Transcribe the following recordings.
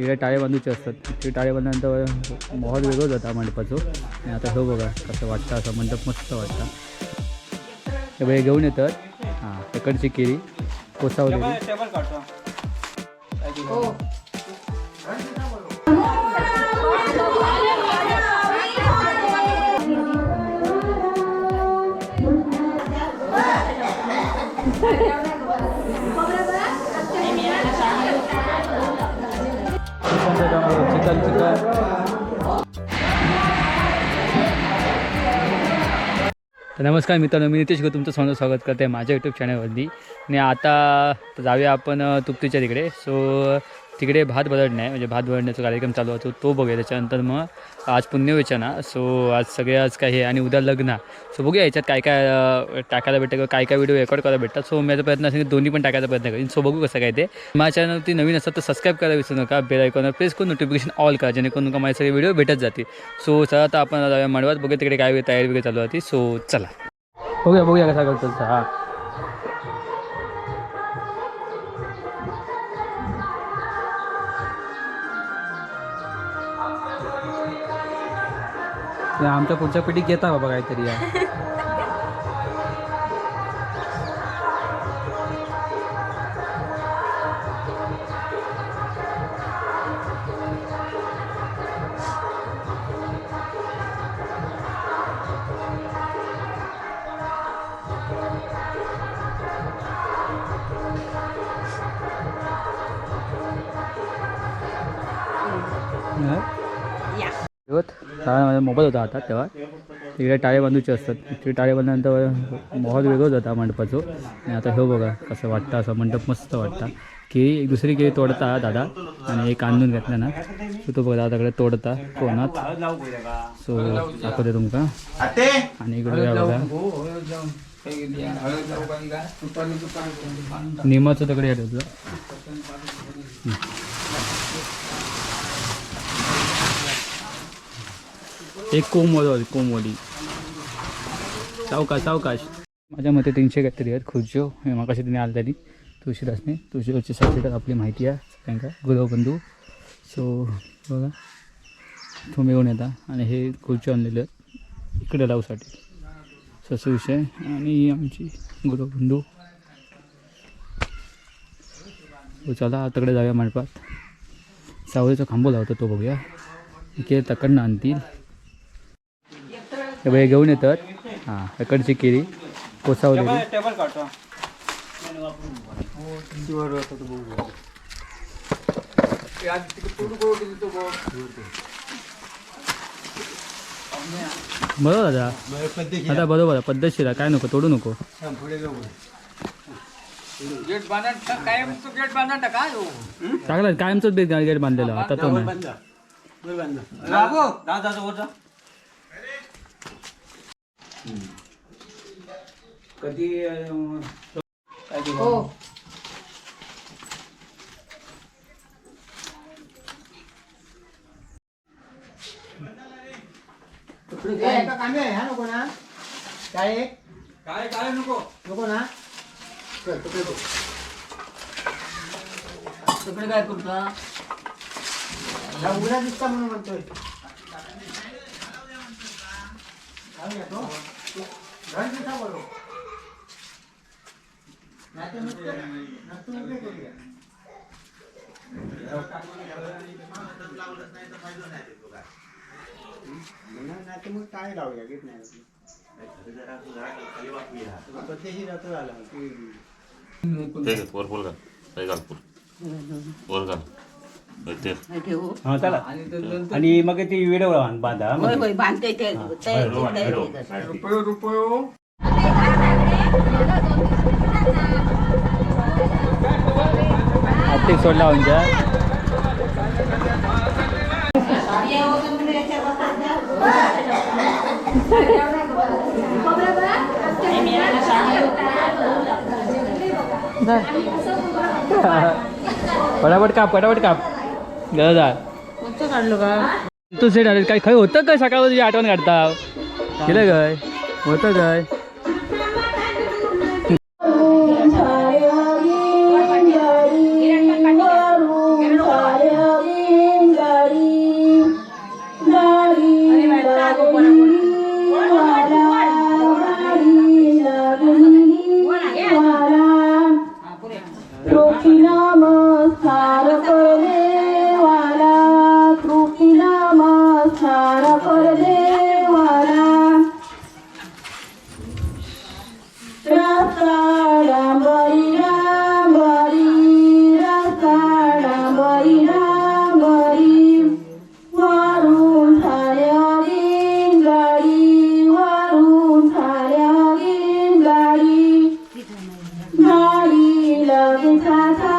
तिकडे टाळे बांधूचे असतात. तिकडे टाळे बांधल्यानंतर माहोल वेगळंच होता मंडपाचो. आणि आता हो बघा कसं वाटतं असं मंडप मस्त वाटतं. हे बघा हे घेऊन येतात. हां तिकडची केळी कोसावलेली. टेबल चिकन चिकन तर नमस्कार मित्रांनो मी नितेश गो तुमचं समोर स्वागत करते माझ्या यूट्यूब चॅनलवरती आणि आता जाऊया आपण तुप्तीच्या तुपतीच्या तिकडे. सो तिकडे भात बदलणे म्हणजे भात बदलण्याचा कार्यक्रम चालू होतो तो बघूया. त्याच्यानंतर मग आज पुण्यवेचना सो आज सगळे आज काय हे आणि उद्या लग्न. सो बघूया याच्यात काय काय टाकायला भेटतं किंवा काय काय व्हिडिओ रेकॉर्ड करायला भेटतात. सो माझा प्रयत्न असेल की दोन्ही पण टाकायचा प्रयत्न करेन. सो बघू कसं काय ते. माझ्या चॅनलवरती नवीन असतात तर सबस्क्राईब करायला विसरू नका. बेल आयकॉनवर प्रेस करून नोटिफिकेशन ऑल करा जेणेकरून तुमका माझे सगळे व्हिडिओ भेटत जातील. सो चला आता आपण जाऊया मडवात बघूया तिकडे काय तयारी वगैरे चालू होती. सो चला. बघूया बघूया कसा करतो हां. आमच्या पुढच्या पिढीत घेता बाबा काहीतरी या. माझा मोबाईल होता हातात तेव्हा. तिकडे टाळे बांधूचे असतात. तिकडे टाळे बांधल्यानंतर माहोल वेगळंच होता मंडपाचो. आणि आता हे बघा कसं वाटतं असं मंडप मस्त वाटतं. केळी एक दुसरी केळी तोडता दादा. आणि एक आणून घेतला ना. सो तो बघा दादाकडे तोडता कोणात. सो दाखवते तुमका. आणि इकडे बघा. निमाचं तकडे या तुझं एक कोमवली कोमवली सावकाश सावकाश. माझ्या मते तीनशे काहीतरी आहेत खुर्च्यो हे मागाशी तिने आलेली तुळशीदासने. तुळशीदासची तर आपली माहिती आहे सगळ्यांका. गुरुबंधू सो बघा. तुम्ही येऊन येता. आणि हे खुर्ची आणलेले आहेत इकडे लावसाठी सो विषय आणि ही आमची गुरुबंधू चला आताकडे जाऊया मंडपात. सावळीचा खांबो लावतो तो बघूया. इकडे तकडनं आणतील. हे बघा, हे घेऊन येतात. हां इकडची केळी कोसावलेली. बरोबर दादा आता बरोबर आहे पद्धतशीर आहे काय नको तोडू नको. गेट बांधा कायम तू गेट बांधा टाका चांगला कायमच गेट बांधलेला आता तो नाही. राबो. दादा वर जा कधी कांदे ह्या नको ना. काय काय काय नको? नको ना. कर तुकडे कर. तुकडे काय करता? हा उघडा दिसता म्हणून म्हणतोय. नाहीतर मग काय लावूया घेत नाही पद्धतशीर असं झालं की ठीक आहे वर बोल घाल काही घाल पुर. वर घाल ते. हां चला. आणि मग ती व्हिडिओ बांधा. होय होय बांधते ते. तयारी रुपये रुपये. आर्थिक सोडला म्हणजे. पटापट काप पटापट काप. गरज काढलो का तू सेट आले काय खय होतं काय? सकाळ तुझी आठवण काढता. केलं काय? होतं काय? พาท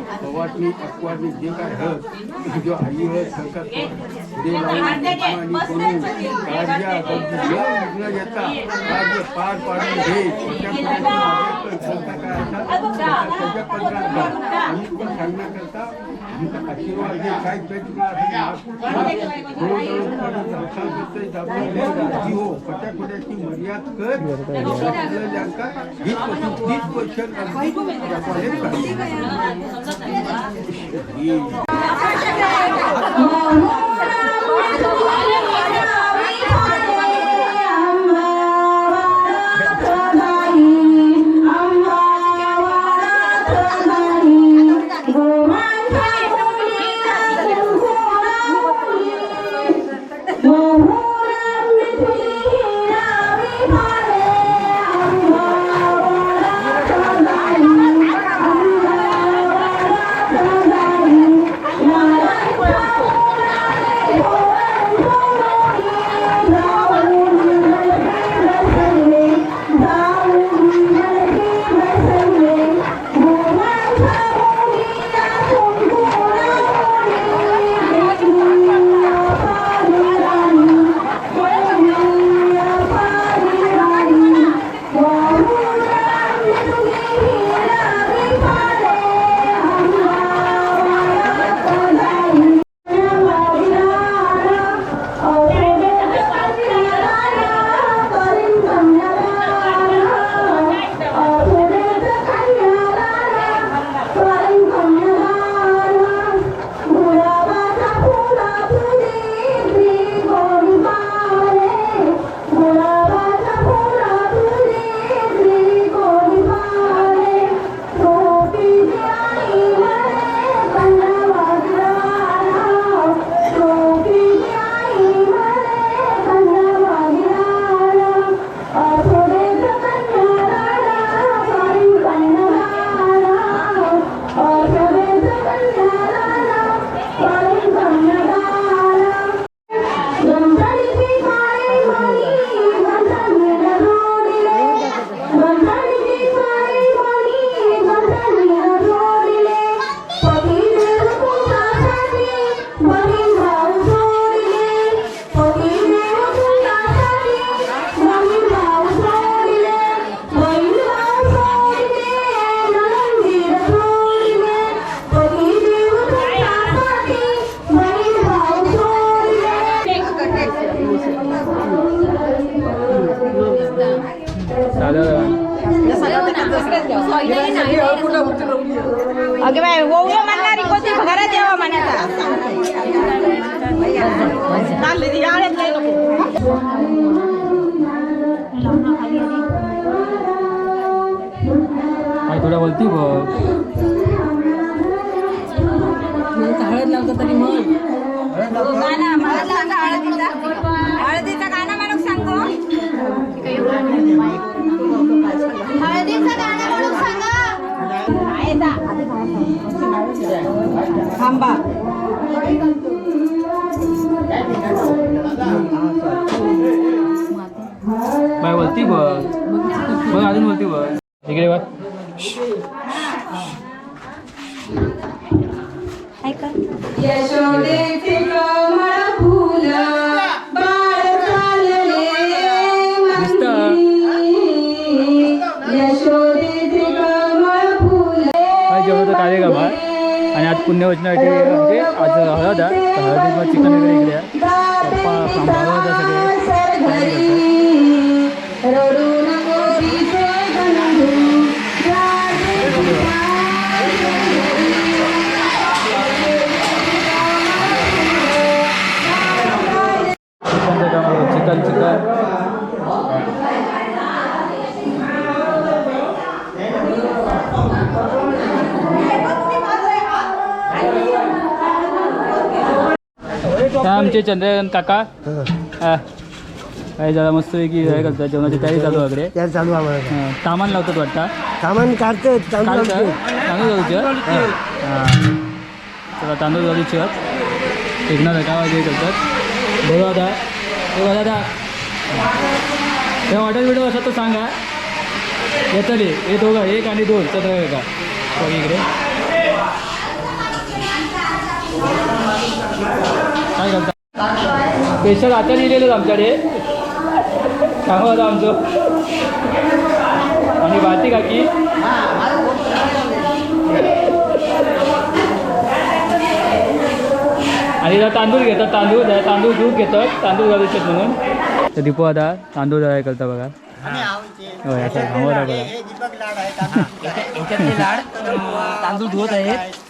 घे पवारनी अकवारनी जे काय हं जो आई हं सरकार दे लावून आणि करून राज्या विघ्न येता राज्य पार पाडून घे छोट्या मुलांची माझ्याकडे संस्था काय असतात त्याच्या पंधरा आम्ही पण Wow. ओवळं म्हणणारी कोणती घरात यावं म्हणायचा चालली ती आळ्यात लय नको काय थोड्या बोलती बघ गाणं मला सांगा थांबा. काय बोलती बघ. बघ अजून बोलती बघ. इकडे बघ. कमळ पुण्यवचनासाठी म्हणजे आज हळद आहे तर हळदीत चिकन वगैरे इकडे आहे पप्पा सांभाळत तुमचे चंद्रकांत काका. हा. काय जरा मस्त की हे करतात जेवणाची तयारी चालू वगैरे. चालू सामान लावतात वाटतं? सामान काढते तांदूळ काढतं? चला तांदूळ जाऊ आहेत एकनाथ का? वाजे करतात. बोला दादा हे दादा हे हॉटेल व्हिडिओ असतात तर सांगा. येतले हे दोघं एक आणि दोन. चंद्र काका इकडे. काय करता? स्पेशल आता लिहिलेलं आमच्याकडे. सांगा आता आमचं. आणि बाती काकी आणि जरा तांदूळ घेतात तांदूळ तांदूळ दूध घेतात तांदूळ घालू शकत म्हणून. तर दीपू आता तांदूळ हे करता बघा. होय असं घामवला बघा. तांदूळ धुवत आहेत.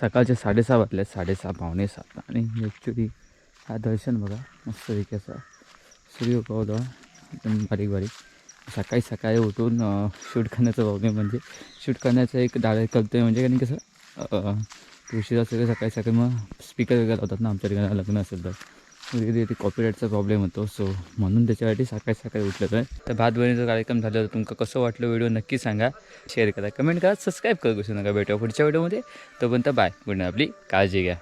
सकाळचे साडेसहा वाजले साडेसहा पावणे सात. आणि ॲक्च्युली हा दर्शन बघा मस्त विकायचा सूर्य उगवला. एकदम बारीक बारीक. सकाळी सकाळी उठून शूट करण्याचं बघणे म्हणजे शूट करण्याचं एक डाळ करतो आहे म्हणजे कारण कसं तुळशीला सगळं असेल तर सकाळी सकाळी मग स्पीकर वगैरे लावतात ना आमच्या ठिकाणी लग्न असेल तर. कधी ते कॉपीराईटचा प्रॉब्लेम होतो. सो म्हणून त्याच्यासाठी सकाळी सकाळी उठलं तर भात बहिणीचा कार्यक्रम झाला तर तुमका कसं वाटलं व्हिडिओ नक्की सांगा. शेअर करा. कमेंट करा. सबस्क्राईब करू. कसं नका. भेटू पुढच्या व्हिडिओमध्ये. तोपर्यंत बाय गुड आपली काळजी घ्या.